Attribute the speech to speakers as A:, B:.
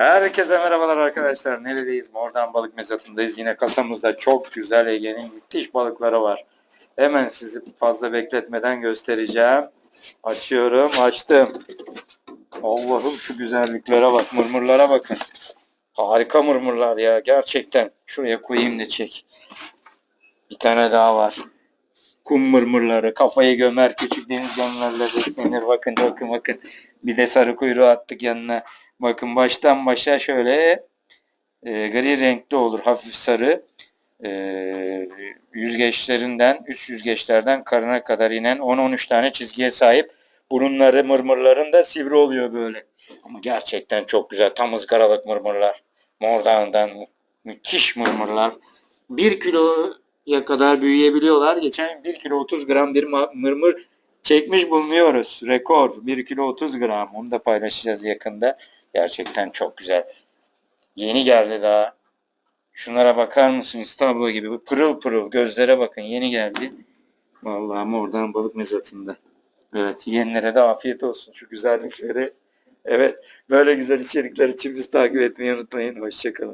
A: Herkese merhabalar arkadaşlar. Neredeyiz? Mordan balık mezatındayız. Yine kasamızda çok güzel Ege'nin müthiş balıkları var. Hemen sizi fazla bekletmeden göstereceğim. Açıyorum. Açtım. Allah'ım şu güzelliklere bak. Mırmırlara bakın. Harika mırmırlar ya. Gerçekten. Şuraya koyayım da çek. Bir tane daha var. Kum mırmırları. Kafayı gömer. Küçük deniz canlılarla beslenir. Bakın bakın bakın. Bir de sarı kuyruğu attık yanına. Bakın baştan başa şöyle e, gri renkli olur. Hafif sarı. E, yüzgeçlerinden, üst yüzgeçlerden karına kadar inen 10-13 tane çizgiye sahip. Burunları mırmırların da sivri oluyor böyle. Ama gerçekten çok güzel. Tam ızgaralık mırmırlar. Mordağından mü- müthiş mırmırlar. 1 kiloya kadar büyüyebiliyorlar. Geçen 1 kilo 30 gram bir mırmır çekmiş bulunuyoruz. Rekor 1 kilo 30 gram. Onu da paylaşacağız yakında. Gerçekten çok güzel. Yeni geldi daha. Şunlara bakar mısınız? Tablo gibi. Pırıl pırıl. Gözlere bakın. Yeni geldi. Vallahi oradan balık mezatında. Evet. Yiyenlere de afiyet olsun. Şu güzellikleri. Evet. Böyle güzel içerikler için bizi takip etmeyi unutmayın. Hoşçakalın.